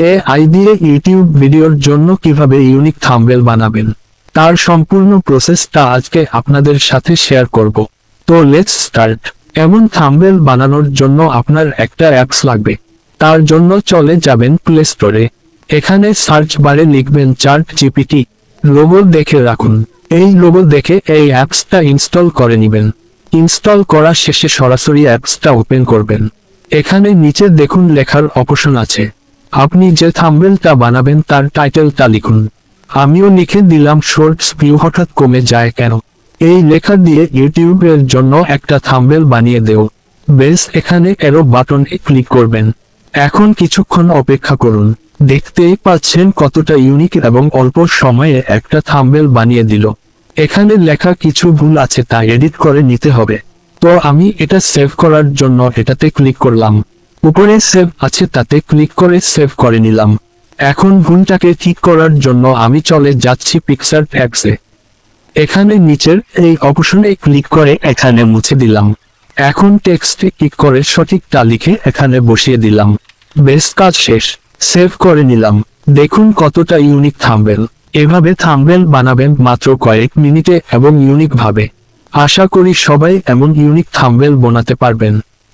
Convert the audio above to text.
A I দিয়ে YouTube ভিডিওর জন্য কীভাবে ইউনিক থাম্বেল বানাবেন? তার সম্পূর্ণ প্রসেসটা আজকে আপনাদের সাথে শেয়ার করব। তো লেটস স্টার্ট এমন থাম্বেল বানানোর জন্য আপনার একটা অ্যাপস লাগবে। তার জন্য চলে যাবেন প্লে স্টোরে এখানে সার্চ বারে লিখবেন চার্ট জিপিটি লোগো দেখে রাখুন। এই লোগো দেখে এই অ্যাপসটা ইনস্টল করে নেবেন। ইনস্টল করা শেষে সরাসরি অ্যাপসটা ওপেন করবেন। এখানে নিচে দেখুন লেখার অপশন আছে। আপনি যে থাম্বেলটা বানাবেন তার টাইটেলটা লিখুন। আমিও লিখে দিলাম শর্টস ভিউ হঠাৎ কমে যায় কেন? এই লেখা দিয়ে ইউটিউবের জন্য একটা থাম্বেল বানিয়ে দেও। বেশ, এখানে এরো বাটনে ক্লিক করবেন। এখন কিছুক্ষণ অপেক্ষা করুন। দেখতেই পাচ্ছেন কতটা ইউনিক এবং অল্প সময়ে একটা থাম্বেল বানিয়ে দিল। এখানে লেখা কিছু ভুল আছে, তা এডিট করে নিতে হবে। তো আমি এটা সেভ করার জন্য এটাতে ক্লিক করলাম। উপরে সেভ আছে তাতে ক্লিক করে সেভ করে নিলাম। এখন ভুলটাকে ঠিক করার জন্য আমি চলে যাচ্ছি পিকচার ট্যাগসে এখানে নিচের এই অপশনে ক্লিক করে এখানে মুছে দিলাম। এখন টেক্সটে ক্লিক করে সঠিকটা লিখে এখানে বসিয়ে দিলাম। বেশ কাজ শেষ সেভ করে নিলাম। দেখুন কতটা ইউনিক থাম্বেল এভাবে থাম্বেল বানাবেন মাত্র কয়েক মিনিটে এবং ইউনিক ভাবে। আশা করি সবাই এমন ইউনিক থাম্বেল বানাতে পারবেন।